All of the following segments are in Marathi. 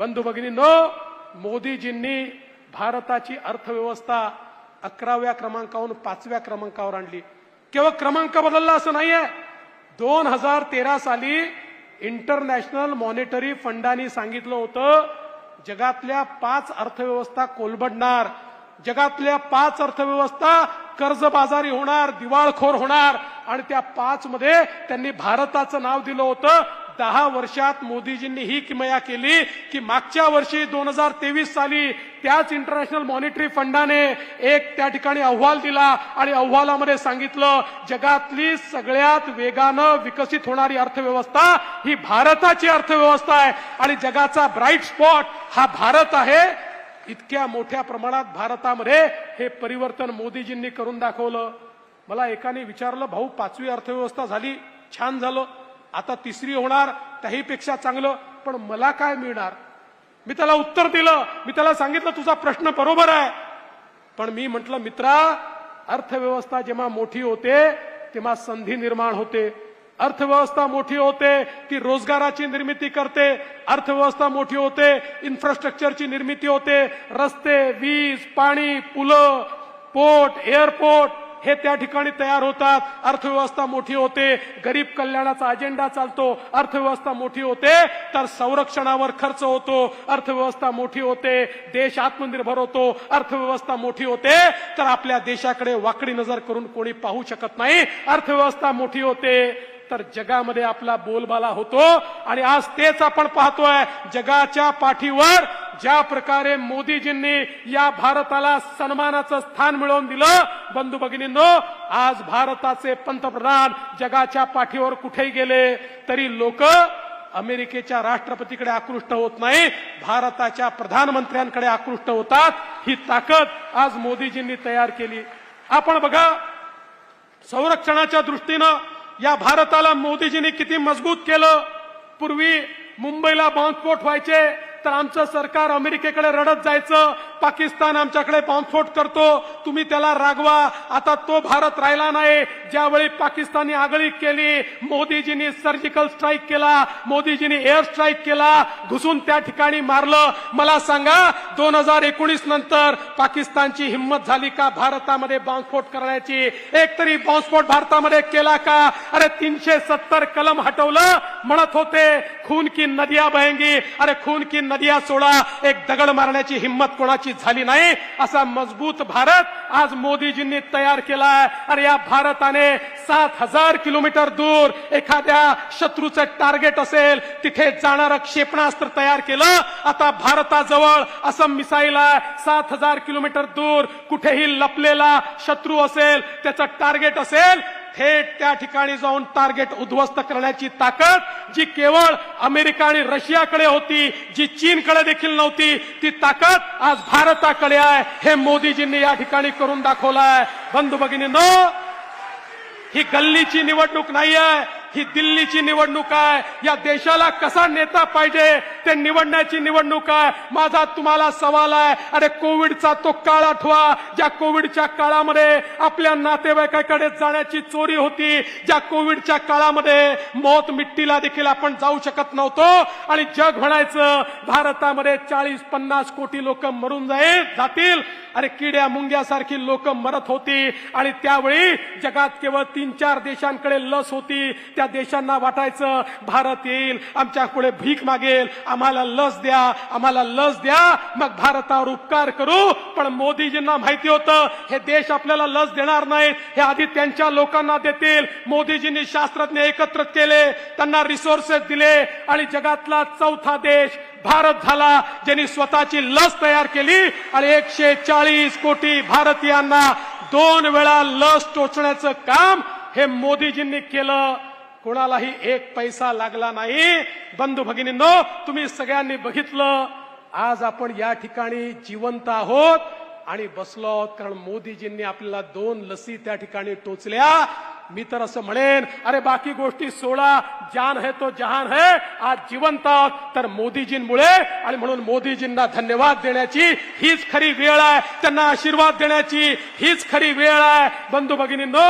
बंधू भगिनींनो मोदीजींनी भारताची अर्थव्यवस्था अकराव्या क्रमांकावरून पाचव्या क्रमांकावर आणली. केवळ क्रमांक बदलला असं नाहीये. दोन हजार तेरा साली इंटरनॅशनल मॉनिटरी फंडाने सांगितलं होतं जगातल्या पाच अर्थव्यवस्था कोलबडणार जगातल्या पाच अर्थव्यवस्था कर्जबाजारी होणार दिवाळखोर होणार आणि त्या पाच मध्ये त्यांनी भारताचं नाव दिलं होतं दहा वर्षात मोदीजींनी ही किमया केली की मागच्या वर्षी दोन हजार तेवीस साली त्याच इंटरनॅशनल मॉनिटरी फंडाने एक त्या ठिकाणी अहवाल दिला आणि अहवालामध्ये सांगितलं जगातली सगळ्यात वेगानं विकसित होणारी अर्थव्यवस्था ही भारताची अर्थव्यवस्था आहे आणि जगाचा ब्राईट स्पॉट हा भारत आहे. इतक्या मोठ्या प्रमाणात भारतामध्ये हे परिवर्तन मोदीजींनी करून दाखवलं. मला एकाने विचारलं भाऊ पाचवी अर्थव्यवस्था झाली छान झालं. आता तिसरी होणार त्याहीपेक्षा चांगलं. पण मला काय मिळणार? मी त्याला उत्तर दिलं. मी त्याला सांगितलं तुझा प्रश्न बरोबर आहे. पण मी म्हटलं मित्रा अर्थव्यवस्था जेव्हा मोठी होते तेव्हा संधी निर्माण होते. अर्थव्यवस्था मोठी होते ती रोजगाराची निर्मिती करते. अर्थव्यवस्था मोठी होते इन्फ्रास्ट्रक्चरची निर्मिती होते. रस्ते वीज पाणी पुलं पोर्ट एअरपोर्ट हे त्या ठिकाणी तयार होतात. अर्थव्यवस्था मोठी होते. गरीब कल्याणाचा अजेंडा चालतो. अर्थव्यवस्था मोठी होते तर संरक्षणावर खर्च होतो. अर्थव्यवस्था मोठी होते देश आत्मनिर्भर होतो. अर्थव्यवस्था मोठी होते तर आपल्या देशाकडे वाकडी नजर करून कोणी पाहू शकत नाही. अर्थव्यवस्था मोठी होते तर जगामध्ये आपला बोलबाला होतो. आणि आज तेच आपण पाहतोय. जगाच्या पाठीवर ज्या प्रकारे मोदीजींनी या भारताला सन्मानाचं स्थान मिळवून दिलं बंधू भगिनींनो आज भारताचे पंतप्रधान जगाच्या पाठीवर कुठेही गेले तरी लोक अमेरिकेच्या राष्ट्रपतीकडे आकृष्ट होत नाही भारताच्या प्रधानमंत्र्यांकडे आकृष्ट होतात. ही ताकद आज मोदीजींनी तयार केली. आपण बघा संरक्षणाच्या दृष्टीनं या भारताला मोदीजींनी किती मजबूत केलं. पूर्वी मुंबईला बॉम्बस्फोट व्हायचे तर आमचं सरकार अमेरिकेकडे रडत जायचं. पाकिस्तान आमच्याकडे बॉम्बस्फोट करतो. तुम्ही त्याला रागवा. आता तो भारत राहिला नाही. ज्यावेळी पाकिस्तानने आगळी केली मोदीजींनी सर्जिकल स्ट्राईक केला मोदीजींनी एअर स्ट्राईक केला घुसून त्या ठिकाणी मारलं. मला सांगा दोन हजार एकोणीस नंतर पाकिस्तानची हिंमत झाली का भारतामध्ये बॉम्बस्फोट करण्याची? एक तरी बॉम्बस्फोट भारतामध्ये केला का? अरे तीनशे सत्तर कलम हटवलं म्हणत होते खून की नदिया बहेंगी. अरे खून की नदिया सोडा. एक दगड मारण्याची हिंमत कोणाची झाली नाही असा मजबूत भारत आज मोदीजींनी तयार केला आणि या भारताने सात हजार किलोमीटर दूर एखाद्या शत्रूचं टार्गेट असेल तिथे जाणारं क्षेपणास्त्र तयार केलं आता भारताजवळ असं मिसाईल आहे सात हजार किलोमीटर दूर कुठेही लपलेला शत्रू असेल त्याचं टार्गेट असेल थेट त्या ठिकाणी जाऊन टार्गेट उद्ध्वस्त करण्याची ताकद जी केवळ अमेरिका आणि रशियाकडे होती जी चीनकडे देखील नव्हती ती ताकद आज भारताकडे आहे. हे मोदीजींनी या ठिकाणी करून दाखवलाय बंधू भगिनींनो ही गल्लीची निवडणूक नाही आहे ही दिल्लीची निवडणूक आहे. या देशाला कसा नेता पाहिजे ते निवडण्याची निवडणूक आहे. माझा तुम्हाला सवाल आहे. अरे कोविडचा तो काळ आठवा. ज्या कोविडच्या काळामध्ये आपल्या नातेवाईकाकडे जाण्याची चोरी होती ज्या कोविडच्या काळामध्ये मौत मिट्टीला देखील आपण जाऊ शकत नव्हतो. आणि जग म्हणायचं भारतामध्ये चाळीस पन्नास कोटी लोक मरून जाईल जातील. अरे किड्या मुंग्यासारखी लोक मरत होती आणि त्यावेळी जगात केवळ तीन चार देशांकडे लस होती. त्या देशांना वाटायचं भारत येईल आमच्या पुढे भीक मागेल आम्हाला लस द्या आम्हाला लस द्या मग भारतावर उपकार करू. पण मोदीजींना माहिती होतं हे देश आपल्याला लस देणार नाहीत हे आधी त्यांच्या लोकांना देतील. मोदीजींनी शास्त्रज्ञ एकत्र केले त्यांना रिसोर्सेस दिले आणि जगातला चौथा देश भारत झाला ज्यांनी स्वतःची लस तयार केली आणि एकशे चाळीस कोटी भारतीयांना दोन वेळा लस टोचण्याचं काम हे मोदीजींनी केलं. कोणालाही एक पैसा लागला नाही. बंधू भगिनींनो तुम्ही सगळ्यांनी बघितलं आज आपण या ठिकाणी जिवंत आहोत आणि बसलो आहोत कारण मोदीजींनी आपल्याला दोन लसी त्या ठिकाणी टोचल्या. मी तर असं म्हणेन अरे बाकी गोष्टी सोळा जान है तो जहान है आज जिवंत आहोत. तर मोदीजींमुळे आणि म्हणून मोदीजींना धन्यवाद देण्याची हीच खरी वेळ आहे. त्यांना आशीर्वाद देण्याची हीच खरी वेळ आहे. बंधू भगिनींनो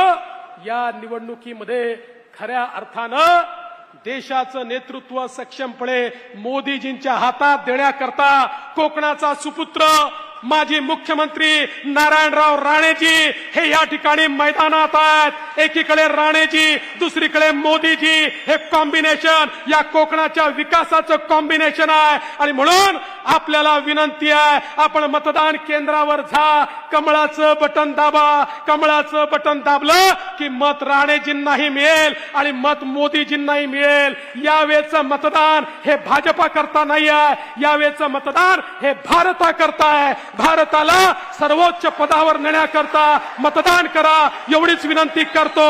या निवडणुकीमध्ये खऱ्या अर्थानं देशाचं नेतृत्व सक्षमपणे मोदीजींच्या हातात देण्याकरता कोकणाचा सुपुत्र माजी मुख्यमंत्री नारायणराव राणेजी हे या ठिकाणी मैदानात आहेत. एकीकडे राणेजी दुसरीकडे मोदीजी. हे कॉम्बिनेशन या कोकणाच्या विकासाचं कॉम्बिनेशन आहे. आणि म्हणून आपल्याला विनंती आहे आपण मतदान केंद्रावर जा. कमळाचं बटन दाबा. कमळाचं बटन दाबलं की मत राणेजींनाही मिळेल आणि मत मोदीजींनाही मिळेल. यावेळेचं मतदान हे भाजपा करता नाही आहे. यावेळेचं मतदान हे भारता करता आहे. भारताला सर्वोच्च पदावर नेण्याकरता मतदान करा एवढीच विनंती करतो.